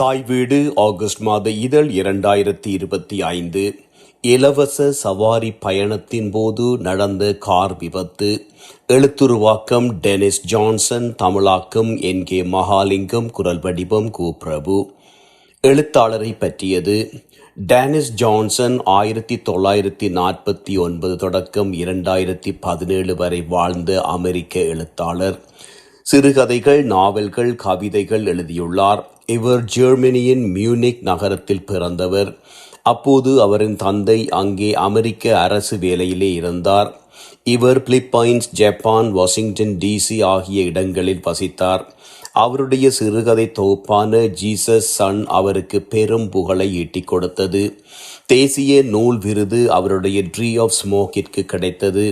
தாய் வீடு ஆகஸ்ட் மாத இதழ் இரண்டாயிரத்தி இருபத்தி ஐந்து. இலவச சவாரி பயணத்தின் போது நடந்த கார் விபத்து. எழுத்துருவாக்கம் டெனிஸ் ஜான்சன் தமிழாக்கம் என். கே. மகாலிங்கம் குரல் வடிவம் கு பிரபு எழுத்தாளரை பற்றியது. டேனிஸ் ஜான்சன் ஆயிரத்தி தொள்ளாயிரத்தி நாற்பத்தி ஒன்பது தொடக்கம் இரண்டாயிரத்தி பதினேழு வரை வாழ்ந்த அமெரிக்க எழுத்தாளர். சிறுகதைகள் நாவல்கள் கவிதைகள் எழுதியுள்ளார். இவர் ஜெர்மனியின் மியூனிக் நகரத்தில் பிறந்தவர். அப்போது அவரின் தந்தை அங்கே அமெரிக்க அரசு வேலையிலே இருந்தார். இவர் பிலிப்பைன்ஸ் ஜப்பான் வாஷிங்டன் டிசி ஆகிய இடங்களில் வசித்தார். அவருடைய சிறுகதை தொகுப்பான ஜீசஸ் சன் அவருக்கு பெரும் புகழை ஈட்டிக் கொடுத்தது. தேசிய நூல் விருது அவருடைய ட்ரீ ஆஃப் ஸ்மோக்கிற்கு கிடைத்தது.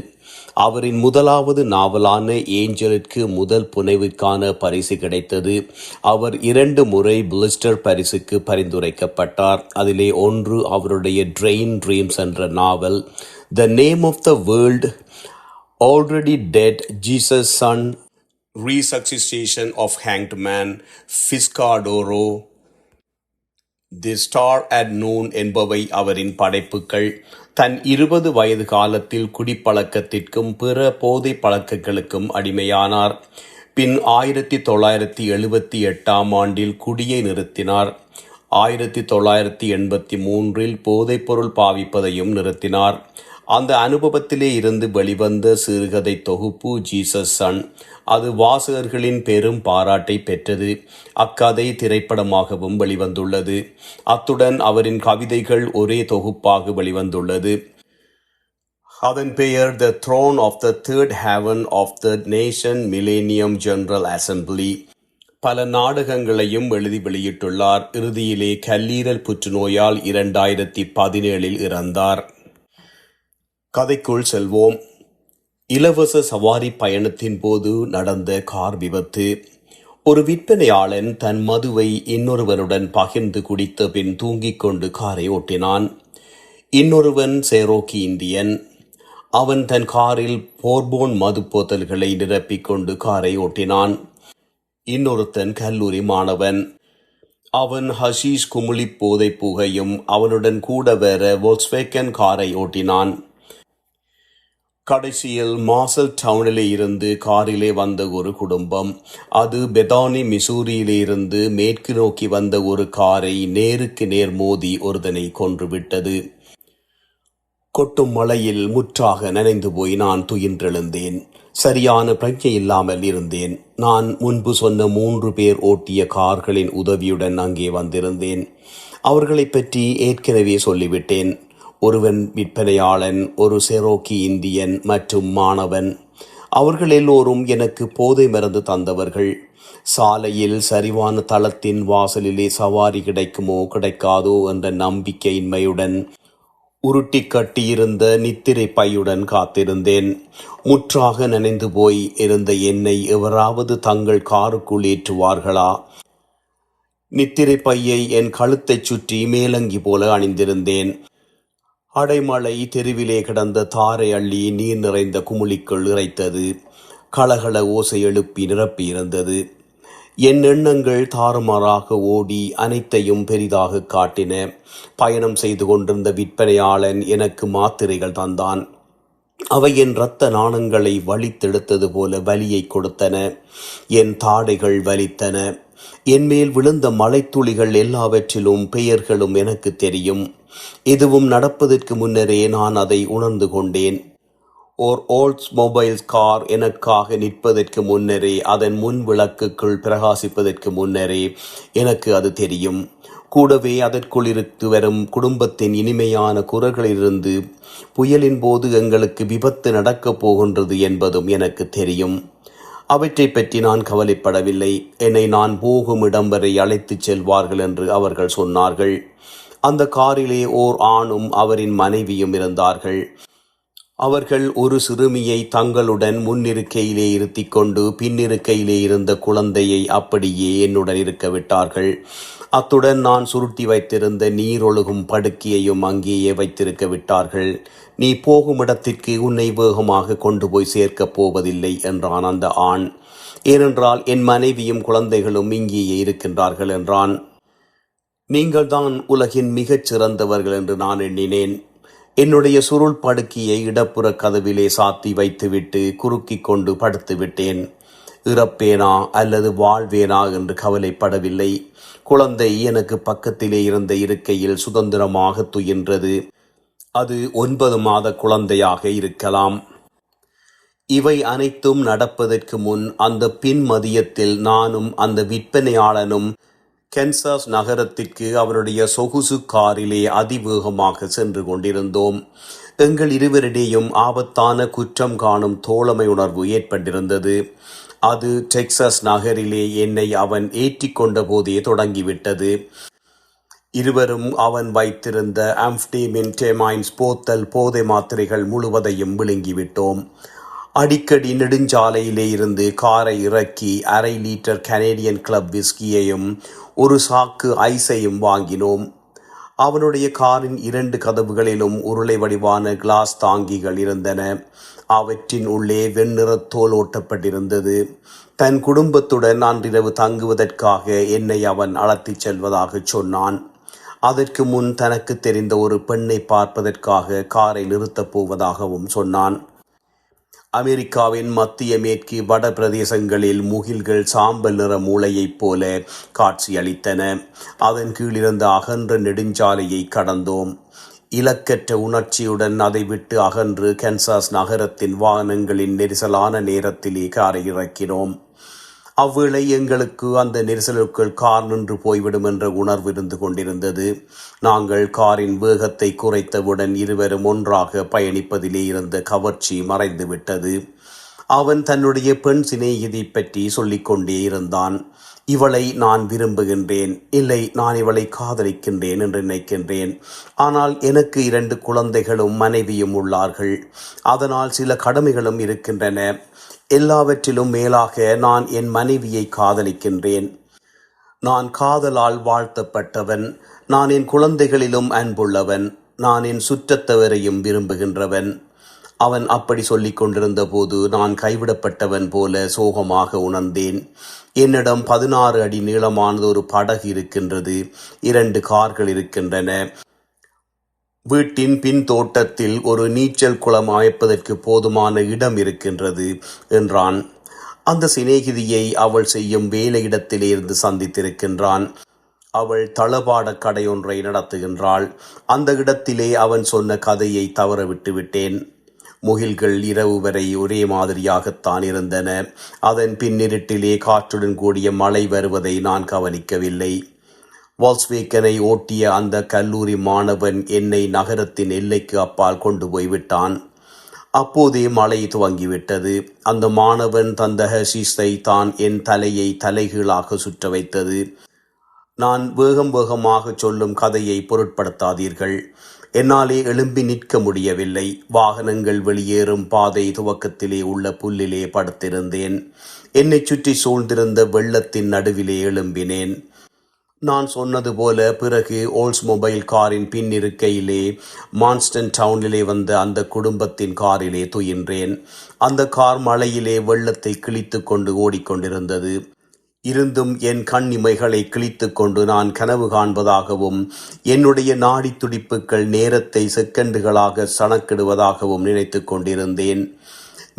அவரின் முதலாவது நாவலான ஏஞ்சலிற்கு முதல் புனைவுக்கான பரிசு கிடைத்தது. அவர் இரண்டு முறை பிளிஸ்டர் பரிசுக்கு பரிந்துரைக்கப்பட்டார். அதிலே ஒன்று அவருடைய ட்ரெயின் ட்ரீம்ஸ் என்ற நாவல் the name of the world already dead Jesus son resuscitation of hangman Fiskadoro the star at noon என்பவை அவரின் படைப்புகள். தன் இருபது வயது காலத்தில் குடிப்பழக்கத்திற்கும் பிற போதை பழக்கங்களுக்கும் அடிமையானார். பின் ஆயிரத்தி தொள்ளாயிரத்தி எழுபத்தி எட்டாம் ஆண்டில் குடியை நிறுத்தினார். ஆயிரத்தி தொள்ளாயிரத்தி எண்பத்தி மூன்றில் போதைப்பொருள் பாவிப்பதையும் நிறுத்தினார். அந்த அனுபவத்திலே இருந்து வெளிவந்த சிறுகதை தொகுப்பு ஜீசஸ் சன் அது வாசகர்களின் பெரும் பாராட்டை பெற்றது. அக்கதை திரைப்படமாகவும் வெளிவந்துள்ளது. அத்துடன் அவரின் கவிதைகள் ஒரே தொகுப்பாக வெளிவந்துள்ளது. அதன் பெயர் the throne of the third heaven of the nation millennium general assembly பல நாடகங்களையும் எழுதி வெளியிட்டுள்ளார். இறுதியிலே கல்லீரல் புற்றுநோயால் இரண்டாயிரத்தி பதினேழில் இறந்தார். கதைக்குள் செல்வோம். இலவச சவாரி பயணத்தின் போது நடந்த கார் விபத்து. ஒரு விற்பனையாளன் தன் மதுவை இன்னொருவனுடன் பகிர்ந்து குடித்த பின் தூங்கிக் கொண்டு காரை ஓட்டினான். இன்னொருவன் சேரோக்கி இந்தியன். அவன் தன் காரில் போர்போன் மது போத்தல்களை நிரப்பிக் கொண்டு காரை ஓட்டினான். இன்னொருத்தன் கல்லூரி மாணவன். அவன் ஹஷீஷ் குமுளி போதை புகையும் அவனுடன் கூட வேற வோல்ஸ்வேக்கன் காரை ஓட்டினான். கடைசியில் மாசல் டவுனிலே இருந்து காரிலே வந்த ஒரு குடும்பம். அது பெதானி மிசூரியிலே இருந்து மேற்கு நோக்கி வந்த ஒரு காரை நேருக்கு நேர் மோதி ஒருதனை கொன்றுவிட்டது கொட்டும் மழையில் முற்றாக நனைந்து போய் நான் துயின்றெழுந்தேன். சரியான பிரஜை இல்லாமல் இருந்தேன். நான் முன்பு சொன்ன மூன்று பேர் ஓட்டிய கார்களின் உதவியுடன் அங்கே வந்திருந்தேன். அவர்களைப் பற்றி ஏற்கனவே சொல்லிவிட்டேன். ஒருவன் விற்பனையாளன் ஒரு செரோக்கி இந்தியன் மற்றும் மாணவன். அவர்கள் எல்லோரும் எனக்கு போதை மருந்து தந்தவர்கள். சாலையில் சரிவான தளத்தின் வாசலிலே சவாரி கிடைக்குமோ கிடைக்காதோ என்ற நம்பிக்கையின்மையுடன் உருட்டி கட்டியிருந்த நித்திரை பையுடன் காத்திருந்தேன். முற்றாக நனைந்து போய் இருந்த என்னை எவராவது தங்கள் காருக்குள் ஏற்றுவார்களா? நித்திரை பையை என் கழுத்தைச் சுற்றி மேலங்கி போல அணிந்திருந்தேன். அடைமழை தெருவிலே கிடந்த தாரை அள்ளி நீர் நிறைந்த குமுளிக்குள் இறைத்தது. கலகல ஓசை எழுப்பி நிரப்பியிருந்தது என் எண்ணங்கள் தாறுமாறாக ஓடி அனைத்தையும் பெரிதாக காட்டின. பயணம் செய்து கொண்டிருந்த விற்பனையாளன் எனக்கு மாத்திரைகள் தந்தான். அவை என் இரத்த நாணங்களை வலித்தெடுத்தது போல வலியை கொடுத்தன. என் தாடைகள் வலித்தன. என் மேல் விழுந்த மலைத்துளிகள் எல்லாவற்றிலும் பெயர்களும் எனக்கு தெரியும். இதுவும் நடப்பதற்கு முன்னரே நான் அதை உணர்ந்து கொண்டேன். ஓர் ஓல்ட்ஸ் மொபைல்ஸ் கார் எனக்காக நிற்பதற்கு முன்னரே அதன் முன் விளக்குக்குள் பிரகாசிப்பதற்கு முன்னரே எனக்கு அது தெரியும். கூடவே அதற்குள் இருந்து வரும் குடும்பத்தின் இனிமையான குரல்களிலிருந்து புயலின் போது எங்களுக்கு விபத்து நடக்கப் போகின்றது என்பதும் எனக்கு தெரியும். அவற்றை பற்றி நான் கவலைப்படவில்லை. என்னை நான் போகும் இடம் வரை அழைத்துச் செல்வார்கள் என்று அவர்கள் சொன்னார்கள். அந்த காரிலே ஓர் ஆணும் அவரின் மனைவியும் இருந்தார்கள். அவர்கள் ஒரு சிறுமியை தங்களுடன் முன்னிருக்கையிலே இருத்தி கொண்டு பின்னிருக்கையிலே இருந்த குழந்தையை அப்படியே என்னுடன் இருக்க விட்டார்கள். அத்துடன் நான் சுருட்டி வைத்திருந்த நீரொழுகும் படுக்கையையும் அங்கேயே வைத்திருக்க விட்டார்கள். நீ போகும் இடத்திற்கு உன்னை வேகமாக கொண்டு போய் சேர்க்கப் போவதில்லை என்றான் அந்த ஆண். ஏனென்றால் என் மனைவியும் குழந்தைகளும் இங்கேயே இருக்கின்றார்கள் என்றான். நீங்கள்தான் உலகின் மிகச் சிறந்தவர்கள் என்று நான் எண்ணினேன். என்னுடைய சுருள் படுக்கையை இடப்புற கதவிலே சாத்தி வைத்துவிட்டு குறுக்கி கொண்டு படுத்து விட்டேன். இறப்பேனா அல்லது வாழ்வேனா என்று கவலைப்படவில்லை. குழந்தை எனக்கு பக்கத்திலே இருந்த இருக்கையில் சுதந்திரமாக துயின்றது. அது ஒன்பது மாத குழந்தையாக இருக்கலாம். இவை அனைத்தும் நடப்பதற்கு முன் அந்த பின் மதியத்தில் நானும் அந்த விற்பனையாளனும் கென்சாஸ் நகரத்திற்கு அவருடைய சொகுசு காரிலே அதிவேகமாக சென்று கொண்டிருந்தோம். எங்கள் இருவரிடையும் ஆபத்தான குற்றம் காணும் தோழமை உணர்வு ஏற்பட்டிருந்தது. அது டெக்சாஸ் நகரிலே என்னை அவன் ஏற்றிக்கொண்ட போதே தொடங்கிவிட்டது. இருவரும் அவன் வைத்திருந்த ஆம்ப்டீமின் டேமைன்ஸ் போத்தல் போதை மாத்திரைகள் முழுவதையும் விழுங்கிவிட்டோம். அடிக்கடி நெடுஞ்சாலையிலே இருந்து காரை இறக்கி அரை லிட்டர் கனேடியன் கிளப் விஸ்கியையும் ஒரு சாக்கு ஐஸையும் வாங்கினோம். அவனுடைய காரின் இரண்டு கதவுகளிலும் உருளை வடிவான கிளாஸ் தாங்கிகள் இருந்தன. அவற்றின் உள்ளே வெண்ணிற தோல் ஓட்டப்பட்டிருந்தது. தன் குடும்பத்துடன் அன்றிரவு தங்குவதற்காக என்னை அவன் அழைத்துச் செல்வதாகச் சொன்னான். அதற்கு முன் தனக்கு தெரிந்த ஒரு பெண்ணை பார்ப்பதற்காக காரை நிறுத்தப் போவதாகவும் சொன்னான். அமெரிக்காவின் மத்திய மேற்கு வட பிரதேசங்களில் முகில்கள் சாம்பல் நிற மூளையைப் போல காட்சியளித்தன. அதன் கீழிருந்த அகன்ற நெடுஞ்சாலையை கடந்தோம். இலக்கற்ற உணர்ச்சியுடன் அதை விட்டு அகன்று கென்சாஸ் நகரத்தின் வாகனங்களின் நெரிசலான நேரத்திலே காரை இறக்கினோம். அவ்வேளை எங்களுக்கு அந்த நெரிசலுக்குள் கார் நின்று போய்விடும் என்ற உணர்வு இருந்து கொண்டிருந்தது. நாங்கள் காரின் வேகத்தை குறைத்தவுடன் இருவரும் ஒன்றாக பயணிப்பதிலே இருந்த கவர்ச்சி மறைந்துவிட்டது. அவன் தன்னுடைய பெண் சிநேகிதி பற்றி சொல்லிக்கொண்டே இருந்தான். இவளை நான் விரும்புகின்றேன். இல்லை நான் இவளை காதலிக்கின்றேன் என்று நினைக்கின்றேன். ஆனால் எனக்கு இரண்டு குழந்தைகளும் மனைவியும் உள்ளார்கள். அதனால் சில கடமைகளும் இருக்கின்றன. எல்லாவற்றிலும் மேலாக நான் என் மனைவியை காதலிக்கின்றேன். நான் காதலால் வாழ்த்தப்பட்டவன். நான் என் குழந்தைகளிலும் அன்புள்ளவன். நான் என் சுற்றத்தவரையும் விரும்புகின்றவன். அவன் அப்படி சொல்லிக் கொண்டிருந்த போது நான் கைவிடப்பட்டவன் போல சோகமாக உணர்ந்தேன். என்னிடம் பதினாறு அடி நீளமானது ஒரு படகு இருக்கின்றது. இரண்டு கார்கள் இருக்கின்றன. வீட்டின் பின் தோட்டத்தில் ஒரு நீச்சல் குளம் அமைப்பதற்கு போதுமான இடம் இருக்கின்றது என்றான். அந்த சிநேகிதியை அவள் செய்யும் வேலையிடத்திலிருந்து சந்தித்திருக்கின்றான். அவள் தளபாட கடையொன்றை நடத்துகின்றாள். அந்த இடத்திலே அவன் சொன்ன கதையை தவற விட்டுவிட்டேன் முகில்கள் இரவு வரை ஒரே மாதிரியாகத்தான் இருந்தன. அதன் பின்னிருட்டிலே காற்றுடன் கூடிய மழை வருவதை நான் கவனிக்கவில்லை. வால்ஸ்வேக்கனை ஓட்டிய அந்த கல்லூரி மாணவன் என்னை நகரத்தின் எல்லைக்கு அப்பால் கொண்டு போய் விட்டான் அப்போதே மழை துவங்கிவிட்டது. அந்த மாணவன் தந்த ஹசீஸை தான் என் தலையை தலைகீழாக சுற்ற வைத்தது. நான் வேகம் வேகமாக சொல்லும் கதையை பொருட்படுத்தாதீர்கள். என்னாலே எழும்பி நிற்க முடியவில்லை. வாகனங்கள் வெளியேறும் பாதை துவக்கத்திலே உள்ள புல்லிலே படுத்திருந்தேன். என்னைச் சுற்றி சூழ்ந்திருந்த வெள்ளத்தின் நடுவிலே எழும்பினேன். நான் சொன்னது போல பிறகு ஓல்ஸ் மொபைல் காரின் பின் இருக்கையிலே மான்ஸ்டன் டவுனிலே வந்த அந்த குடும்பத்தின் காரிலே துயின்றேன். அந்த கார் மழையிலே வெள்ளத்தை கிழித்து கொண்டு ஓடிக்கொண்டிருந்தது. இருந்தும் என் கண் இமைகளை கிழித்து கொண்டு நான் கனவு காண்பதாகவும் என்னுடைய நாடி துடிப்புகள் நேரத்தை செகண்டுகளாக சணக்கிடுவதாகவும் நினைத்து கொண்டிருந்தேன்.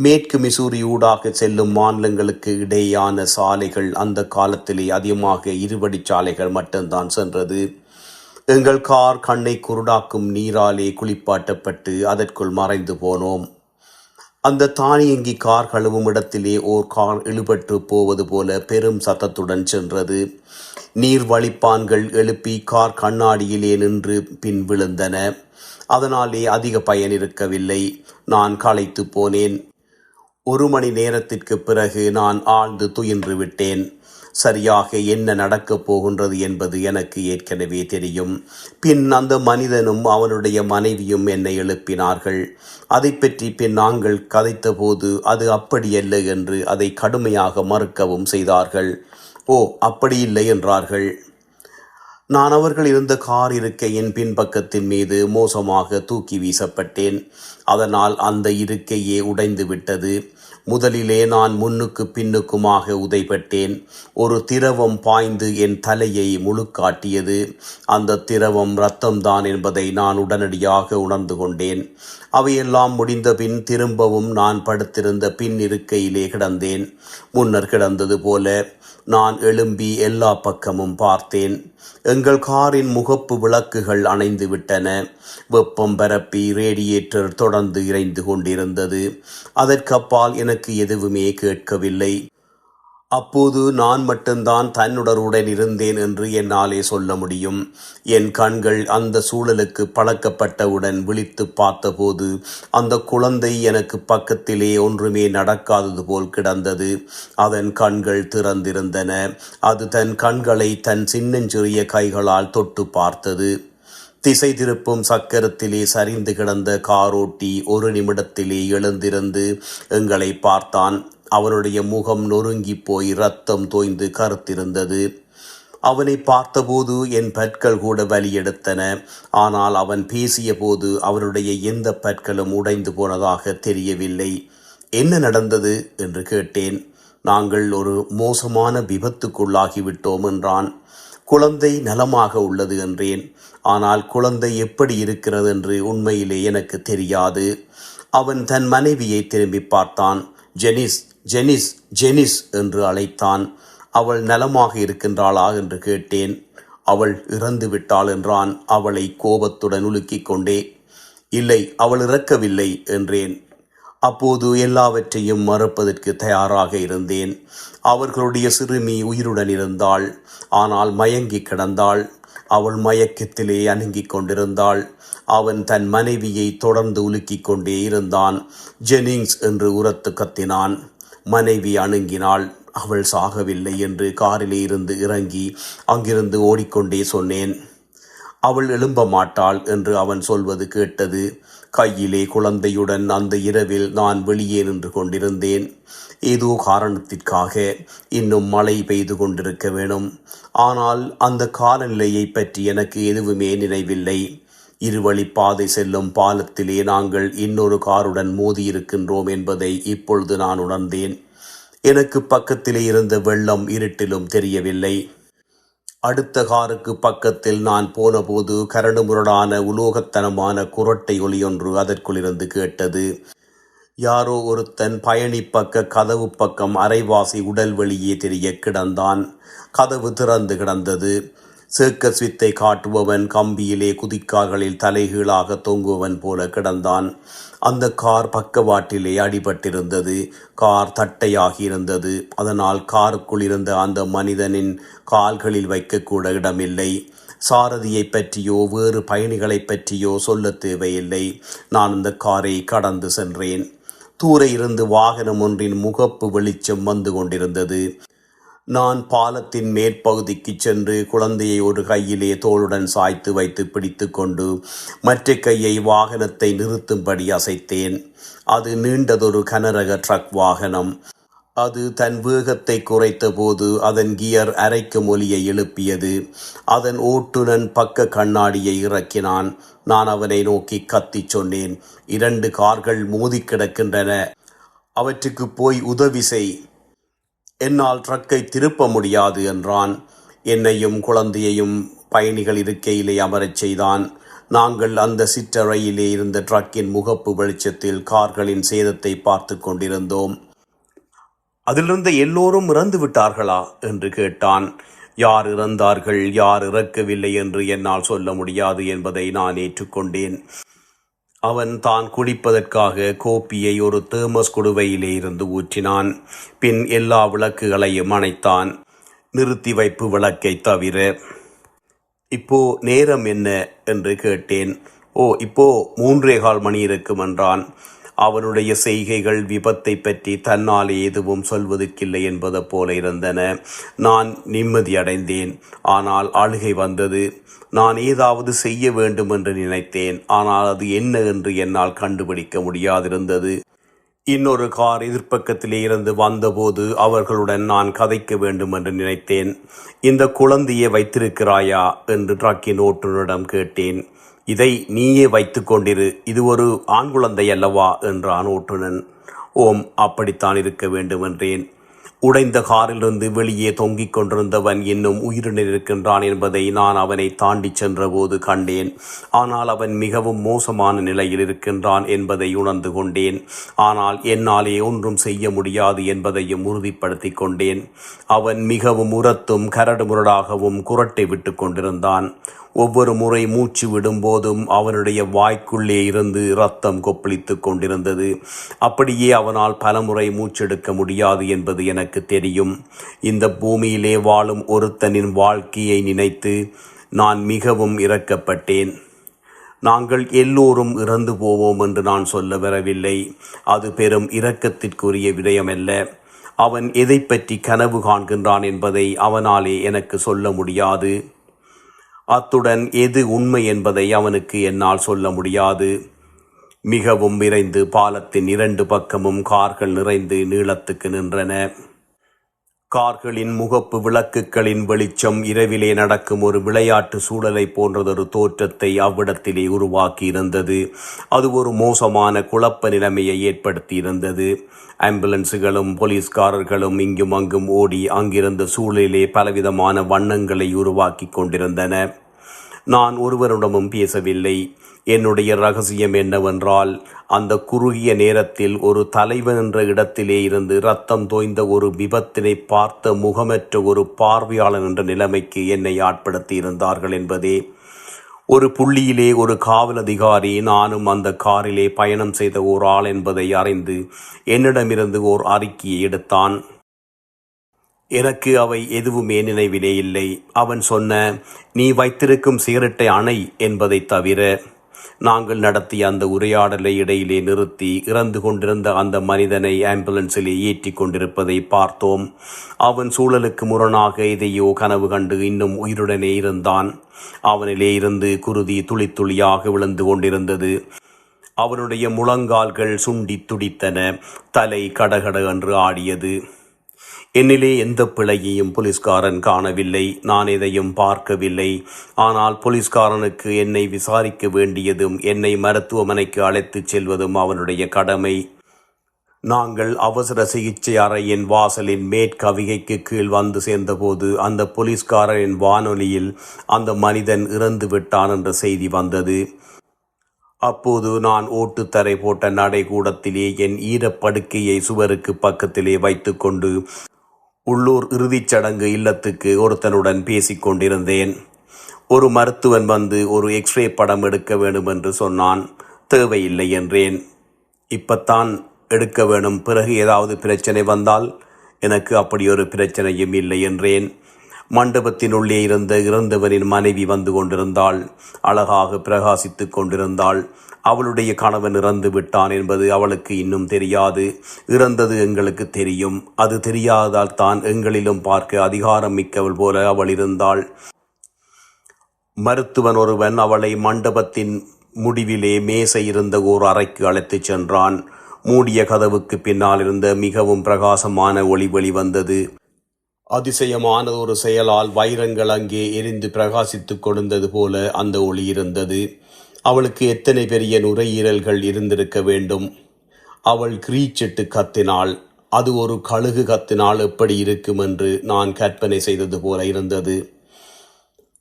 மேற்கு மிசூரி ஊடாக செல்லும் மாநிலங்களுக்கு இடையேயான சாலைகள் அந்த காலத்திலே அதிகமாக இருவடி சாலைகள் மட்டும்தான் சென்றது. எங்கள் கார் கண்ணை குருடாக்கும் நீராலே குளிப்பாட்டப்பட்டு அதற்குள் மறைந்து போனோம். அந்த தானியங்கி கார் கழுவும் இடத்திலே ஓர் கார் இழுபட்டு போவது போல பெரும் சத்தத்துடன் சென்றது. நீர் வழிப்பான்கள் எழுப்பி கார் கண்ணாடியிலே நின்று பின் விழுந்தன. அதனாலே அதிக பயன் இருக்கவில்லை. நான் களைத்து போனேன். ஒரு மணி நேரத்திற்கு பிறகு நான் ஆழ்ந்து துயின்று விட்டேன். சரியாக என்ன நடக்கப் போகின்றது என்பது எனக்கு ஏற்கனவே தெரியும். பின் அந்த மனிதனும் அவனுடைய மனைவியும் என்னை எழுப்பினார்கள். அதை பற்றி பின் நாங்கள் கதைத்தபோது அது அப்படியல்ல என்று அதை கடுமையாக மறுக்கவும் செய்தார்கள். ஓ அப்படி இல்லை என்றார்கள். நான் அவர்கள் இருந்த கார் இருக்கையின் பின்பக்கத்தின் மீது மோசமாக தூக்கி வீசப்பட்டேன். அதனால் அந்த இருக்கையே உடைந்து விட்டது. முதலிலே நான் முன்னுக்கு பின்னுக்குமாக உதைபட்டேன் ஒரு திரவம் பாய்ந்து என் தலையை முழுக்காட்டியது. அந்த திரவம் இரத்தம்தான் என்பதை நான் உடனடியாக உணர்ந்து கொண்டேன். அவையெல்லாம் முடிந்தபின் திரும்பவும் நான் படுத்திருந்த பின் இருக்கையிலே கிடந்தேன். முன்னர் கிடந்தது போல நான் எழும்பி எல்லா பக்கமும் பார்த்தேன். எங்கள் காரின் முகப்பு விளக்குகள் அணைந்து விட்டன. வெப்பம் பரப்பி ரேடியேட்டர் தொடர்ந்து இறைந்து கொண்டிருந்தது. அதற்கப்பால் எனக்கு எதுவுமே கேட்கவில்லை. அப்போது நான் மட்டும்தான் தன்னுடருடன் இருந்தேன் என்று என்னாலே சொல்ல முடியும். என் கண்கள் அந்த சூழலுக்கு பழக்கப்பட்டவுடன் விழித்து பார்த்தபோது அந்த குழந்தை எனக்கு பக்கத்திலே ஒன்றுமே நடக்காதது போல் கிடந்தது. அதன் கண்கள் திறந்திருந்தன. அது தன் கண்களை தன் சின்னஞ்சிறிய கைகளால் தொட்டு பார்த்தது. திசை திருப்பும் சக்கரத்திலே சரிந்து கிடந்த காரோட்டி ஒரு நிமிடத்திலே எழுந்திருந்து எங்களை பார்த்தான். அவனுடைய முகம் நொறுங்கி போய் ரத்தம் தோய்ந்து கருத்திருந்தது. அவனை பார்த்தபோது என் பற்கள் கூட வலியெடுத்தன. ஆனால் அவன் பேசியபோது அவனுடைய எந்த பற்களும் உடைந்து போனதாக தெரியவில்லை. என்ன நடந்தது? என்று கேட்டேன். நாங்கள் ஒரு மோசமான விபத்துக்குள்ளாகிவிட்டோம் என்றான். குழந்தை நலமாக உள்ளது என்றேன். ஆனால் குழந்தை எப்படி இருக்கிறது? என்று உண்மையிலே எனக்கு தெரியாது. அவன் தன் மனைவியை திரும்பி பார்த்தான். ஜெனிஸ் ஜெனிஸ் ஜெனிஸ் என்று அழைத்தான். அவள் நலமாக இருக்கின்றாளா என்று கேட்டேன். அவள் இறந்து விட்டாள் என்றான். அவளை கோபத்துடன் உலுக்கிக் கொண்டே இல்லை அவள் இறக்கவில்லை என்றேன். அப்போது எல்லாவற்றையும் மறுப்பதற்கு தயாராக இருந்தேன். அவர்களுடைய சிறுமி உயிருடன் இருந்தாள். ஆனால் மயங்கி கிடந்தாள். அவள் மயக்கத்திலே அணுங்கிக் கொண்டிருந்தாள். அவன் தன் மனைவியை தொடர்ந்து உலுக்கிக் கொண்டே இருந்தான். ஜெனிங்ஸ் என்று உரத்து கத்தினான். மனைவி அணுங்கினாள் அவள் சாகவில்லை என்று காரிலே இருந்து இறங்கி அங்கிருந்து ஓடிக்கொண்டே சொன்னேன். அவள் எழும்ப மாட்டாள் என்று அவன் சொல்வது கேட்டது. கையிலே குழந்தையுடன் அந்த இரவில் நான் வெளியே நின்று கொண்டிருந்தேன். ஏதோ காரணத்திற்காக இன்னும் மழை பெய்து கொண்டிருக்க வேணும் ஆனால் அந்த காலநிலையை பற்றி எனக்கு எதுவுமே நினைவில்லை. இருவழிப்பாதை செல்லும் பாலத்திலே நாங்கள் இன்னொரு காருடன் மோதியிருக்கின்றோம் என்பதை இப்பொழுது நான் உணர்ந்தேன். எனக்கு பக்கத்திலே இருந்த வெள்ளம் இருட்டிலும் தெரியவில்லை. அடுத்த காருக்கு பக்கத்தில் நான் போனபோது கரடுமுரடான உலோகத்தனமான குரட்டை ஒலியொன்று அதற்குள்ளிருந்து கேட்டது. யாரோ ஒருத்தன் பயணி பக்க கதவு பக்கம் அரைவாசி உடல் வெளியே தெரிய கிடந்தான். கதவு திறந்து கிடந்தது. சேக்கஸ் வித்தை காட்டுபவன் கம்பியிலே குதிக்கால்களில் தலைகீழாக தொங்குவன் போல கிடந்தான். அந்த கார் பக்கவாட்டிலே அடிபட்டிருந்தது. கார் தட்டையாகி இருந்தது அதனால் காருக்குள் இருந்த அந்த மனிதனின் கால்களில் வைக்கக்கூட இடமில்லை. சாரதியை பற்றியோ வேறு பயணிகளை பற்றியோ சொல்ல தேவையில்லை. நான் அந்த காரை கடந்து சென்றேன். தூர இருந்து வாகனம் ஒன்றின் முகப்பு வெளிச்சம் வந்து கொண்டிருந்தது. நான் பாலத்தின் மேற்பகுதிக்கு சென்று குழந்தையை ஒரு கையிலே தோளுடன் சாய்த்து வைத்து பிடித்து கொண்டு மற்ற கையை வாகனத்தை நிறுத்தும்படி அசைத்தேன். அது நீண்டதொரு கனரக ட்ரக் வாகனம். அது தன் வேகத்தை குறைத்தபோது அதன் கியர் அரைக்கும் ஒலியை எழுப்பியது. அதன் ஓட்டுநன் பக்க கண்ணாடியை இறக்கினான். நான் அவனை நோக்கி கத்திச் சொன்னேன். இரண்டு கார்கள் மோதி கிடக்கின்றன. அவற்றுக்கு போய் உதவி செய். என்னால் ட்ரக்கை திருப்ப முடியாது என்றான். என்னையும் குழந்தையையும் பயணிகள் இருக்கையிலே அமரச் செய்தான். நாங்கள் அந்த சிற்றறையிலே இருந்த ட்ரக்கின் முகப்பு வெளிச்சத்தில் கார்களின் சேதத்தை பார்த்து கொண்டிருந்தோம். அதிலிருந்த எல்லோரும் இறந்து விட்டார்களா? என்று கேட்டான். யார் இறந்தார்கள் யார் இறக்கவில்லை என்று என்னால் சொல்ல முடியாது என்பதை நான் ஏற்றுக்கொண்டேன். அவன் தான் குடிப்பதற்காக கோப்பியை ஒரு தேமஸ் குடுவையிலே இருந்து ஊற்றினான். பின் எல்லா விளக்குகளையும் அணைத்தான். நிறுத்தி வைப்பு விளக்கை தவிர இப்போ நேரம் என்ன? என்று கேட்டேன். ஓ இப்போ மூன்றே கால் மணி இருக்கும் என்றான். அவனுடைய செய்கைகள் விபத்தை பற்றி தன்னால் எதுவும் சொல்வதற்கில்லை என்பது போல இருந்தன. நான் நிம்மதியடைந்தேன் ஆனால் அழுகை வந்தது. நான் ஏதாவது செய்ய வேண்டும் என்று நினைத்தேன். ஆனால் அது என்ன என்று என்னால் கண்டுபிடிக்க முடியாதிருந்தது. இன்னொரு கார் எதிர்ப்பக்கத்திலே இருந்து வந்தபோது அவர்களுடன் நான் கதைக்க வேண்டும் என்று நினைத்தேன். இந்த குழந்தையை வைத்திருக்கிறாயா? என்று ட்ரக்கின் ஓட்டுநரிடம் கேட்டேன். இதை நீயே வைத்து கொண்டிரு. இது ஒரு ஆண் குழந்தை அல்லவா? என்றான் ஓட்டுநன். ஓம் அப்படித்தான் இருக்க வேண்டும் என்றேன். உடைந்த காரிலிருந்து வெளியே தொங்கிக் கொண்டிருந்தவன் இன்னும் உயிருடன் இருக்கின்றான் என்பதை நான் அவனை தாண்டிச் சென்றபோது கண்டேன். ஆனால் அவன் மிகவும் மோசமான நிலையில் இருக்கின்றான் என்பதை உணர்ந்து கொண்டேன். ஆனால் என்னாலே ஒன்றும் செய்ய முடியாது என்பதையும் உறுதிப்படுத்திக் கொண்டேன். அவன் மிகவும் உரத்தும் கரடுமுரடாகவும் குரட்டை விட்டுக் கொண்டிருந்தான். ஒவ்வொரு முறை மூச்சு விடும்போதும் அவனுடைய வாய்க்குள்ளே இருந்து ரத்தம் கொப்பளித்துக் கொண்டிருந்தது. அப்படியே அவனால் பலமுறை மூச்செடுக்க முடியாது என்பது எனக்கு தெரியும். இந்த பூமியிலே வாழும் ஒருத்தனின் வாழ்க்கையை நினைத்து நான் மிகவும் இரக்கப்பட்டேன். நாங்கள் எல்லோரும் இறந்து போவோம் என்று நான் சொல்ல வரவில்லை. அது பெரும் இரக்கத்திற்குரிய விடயமல்ல. அவன் எதை பற்றி கனவு காண்கின்றான் என்பதை அவனாலே எனக்கு சொல்ல முடியாது. அத்துடன் எது உண்மை என்பதை அவனுக்கு என்னால் சொல்ல முடியாது. மிகவும் விரைந்து பாலத்தின் இரண்டு பக்கமும் கார்கள் நிறைந்து நீளத்துக்கு நின்றன. கார்களின் முகப்பு விளக்குகளின் வெளிச்சம் இரவிலே நடக்கும் ஒரு விளையாட்டு சூழலை போன்றதொரு தோற்றத்தை அவ்விடத்திலே உருவாக்கி இருந்தது அது ஒரு மோசமான குழப்ப நிலைமையை ஏற்படுத்தி இருந்தது ஆம்புலன்ஸுகளும் போலீஸ்காரர்களும் இங்கும் அங்கும் ஓடி அங்கிருந்த சூழலிலே பலவிதமான வண்ணங்களை உருவாக்கி கொண்டிருந்தன. நான் ஒருவரிடமும் பேசவில்லை. என்னுடைய ரகசியம் என்னவென்றால் அந்த குறுகிய நேரத்தில் ஒரு தலைவன் என்ற இடத்திலே இருந்து ரத்தம் தோய்ந்த ஒரு விபத்தினை பார்த்த முகமற்ற ஒரு பார்வையாளன் என்ற நிலைமைக்கு என்னை ஆட்படுத்தி இருந்தார்கள் என்பதே. ஒரு புள்ளியிலே ஒரு காவல் அதிகாரி நானும் அந்த காரிலே பயணம் செய்த ஓர் ஆள் என்பதை அறிந்து என்னிடமிருந்து ஓர் அறிக்கையை எடுத்தான். எனக்கு அவை எதுவுமே நினைவிலே இல்லை. அவன் சொன்ன நீ வைத்திருக்கும் சிகரெட்டை அணை என்பதைத் தவிர நாங்கள் நடத்திய அந்த உரையாடலை இடையிலே நிறுத்தி இறந்து கொண்டிருந்த அந்த மனிதனை ஆம்புலன்ஸிலே ஏற்றி கொண்டிருப்பதை பார்த்தோம். அவன் சூழலுக்கு முரணாக இதையோ கனவு கண்டு இன்னும் உயிருடனே இருந்தான். அவனிலே இருந்து குருதி துளி துளியாக விழுந்து கொண்டிருந்தது. அவனுடைய முழங்கால்கள் சுண்டி துடித்தன. தலை கடகட என்று ஆடியது. என்னிலே எந்த பிழையையும் போலீஸ்காரன் காணவில்லை. நான் எதையும் பார்க்கவில்லை. ஆனால் போலீஸ்காரனுக்கு என்னை விசாரிக்க வேண்டியதும் என்னை மருத்துவமனைக்கு அழைத்துச் செல்வதும் அவனுடைய கடமை. நாங்கள் அவசர சிகிச்சை அறையின் வாசலின் மேற்கவிகைக்கு கீழ் வந்து சேர்ந்தபோது அந்த போலீஸ்காரரின் வானொலியில் அந்த மனிதன் இறந்து விட்டான் என்ற செய்தி வந்தது. அப்போது நான் ஓட்டுத்தரை போட்ட நடைகூடத்திலே என் ஈரப்படுக்கையை சுவருக்கு பக்கத்திலே வைத்துக்கொண்டு உள்ளூர் இறுதிச் சடங்கு இல்லத்துக்கு ஒருத்தனுடன் பேசிக்கொண்டிருந்தேன் ஒரு மருத்துவன் வந்து ஒரு எக்ஸ்ரே படம் எடுக்க வேண்டும் என்று சொன்னான். தேவையில்லை என்றேன். இப்பத்தான் எடுக்க வேணும். பிறகு ஏதாவது பிரச்சனை வந்தால் எனக்கு அப்படி ஒரு பிரச்சனையும் இல்லை என்றேன். மண்டபத்தினுள்ளே இருந்த இறந்தவரின் மனைவி வந்து கொண்டிருந்தாள். அழகாக பிரகாசித்துக் கொண்டிருந்தாள். அவளுடைய கணவன் இறந்து விட்டான் என்பது அவளுக்கு இன்னும் தெரியாது. இறந்தது எங்களுக்கு தெரியும். அது தெரியாதால் தான் எங்களிலும் பார்க்க அதிகாரம் மிக்கவள் போல அவள் இருந்தாள். மருத்துவன் ஒருவன் அவளை மண்டபத்தின் முடிவிலே மேசை இருந்த ஓர் அறைக்கு அழைத்துச் சென்றான். மூடிய கதவுக்கு பின்னால் இருந்த மிகவும் பிரகாசமான ஒளி வெளிவந்தது அதிசயமான ஒரு செயலால் வைரங்கள் அங்கே எரிந்து பிரகாசித்துக் கொடுந்தது போல அந்த ஒளி இருந்தது. அவளுக்கு எத்தனை பெரிய நுரையீரல்கள் இருந்திருக்க வேண்டும்? அவள் கிரீச்சிட்டு கத்தினாள். அது ஒரு கழுகு கத்தினால் எப்படி இருக்கும் என்று நான் கற்பனை செய்தது போல இருந்தது.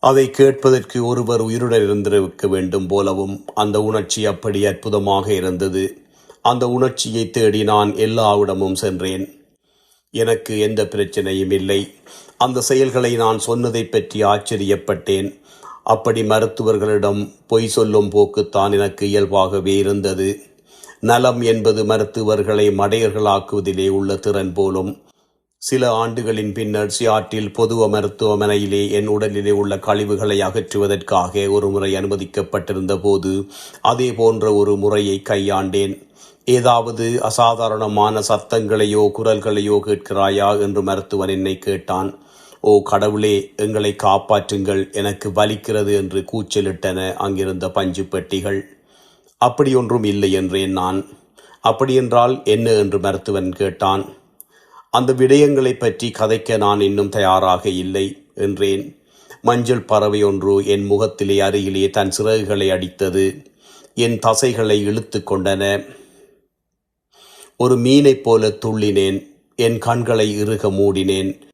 அதை கேட்பதற்கு ஒருவர் உயிருடன் இருந்திருக்க வேண்டும் போலவும் அந்த உணர்ச்சி அப்படி அற்புதமாக இருந்தது. அந்த உணர்ச்சியை தேடி நான் எல்லா இடமும் சென்றேன். எனக்கு எந்த பிரச்சனையும் இல்லை. அந்த செயல்களை நான் சொன்னதை பற்றி ஆச்சரியப்பட்டேன். அப்படி மருத்துவர்களிடம் பொய் சொல்லும் போக்குத்தான் எனக்கு இயல்பாகவே இருந்தது. நலம் என்பது மருத்துவர்களை மடையர்களாக்குவதிலே உள்ள திறன் போலும். சில ஆண்டுகளின் பின்னர் சியாட்டில் பொதுவ மருத்துவமனையிலே என் உடலிலே உள்ள கழிவுகளை அகற்றுவதற்காக ஒரு முறை அனுமதிக்கப்பட்டிருந்த போது அதே போன்ற ஒரு முறையை கையாண்டேன். ஏதாவது அசாதாரணமான சத்தங்களையோ குரல்களையோ கேட்கிறாயா? என்று மருத்துவன் என்னை கேட்டான். ஓ கடவுளே எங்களை காப்பாற்றுங்கள் எனக்கு வலிக்கிறது என்று கூச்சலிட்டன அங்கிருந்த பஞ்சு பெட்டிகள். அப்படியொன்றும் இல்லை என்றேன் நான். அப்படியென்றால் என்ன? என்று மருத்துவன் கேட்டான். அந்த விடயங்களை பற்றி கதைக்க நான் இன்னும் தயாராக இல்லை என்றேன். மஞ்சள் பறவை ஒன்று என் முகத்திலே அருகிலே தன் சிறகுகளை அடித்தது. என் தசைகளை இழுத்து கொண்டன. ஒரு மீனைப் போல துள்ளினேன். என் கண்களை இறுக மூடினேன்.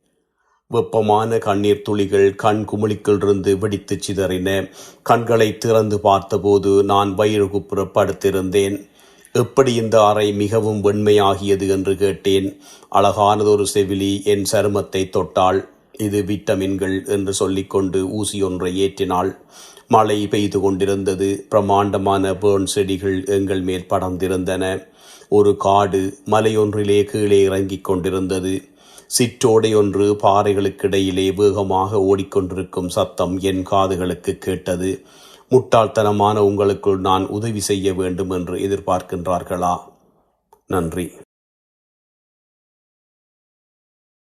வெப்பமான கண்ணீர் துளிகள் கண் குமிழிக்கிலிருந்து வெடித்துச் சிதறின. கண்களை திறந்து பார்த்தபோது நான் வயிறு குப்புற படுத்திருந்தேன் எப்படி இந்த அறை மிகவும் வெண்மையாகியது? என்று கேட்டேன். அழகானதொரு செவிலி என் சருமத்தை தொட்டாள் இது விட்டமின்கள் என்று சொல்லிக்கொண்டு ஊசி ஒன்றை ஏற்றினாள். மழை பெய்து கொண்டிருந்தது. பிரமாண்டமான பேர்ன் செடிகள் எங்கள் மேல் படர்ந்திருந்தன. ஒரு காடு மலையொன்றிலே கீழே இறங்கிக் கொண்டிருந்தது. சிற்றோடை ஒன்று பாறைகளுக்கிடையிலே வேகமாக ஓடிக்கொண்டிருக்கும் சத்தம் என் காதுகளுக்கு கேட்டது. முட்டாள்தனமான உங்களுக்குள் நான் உதவி செய்ய வேண்டும் என்று எதிர்பார்க்கின்றார்களா? நன்றி.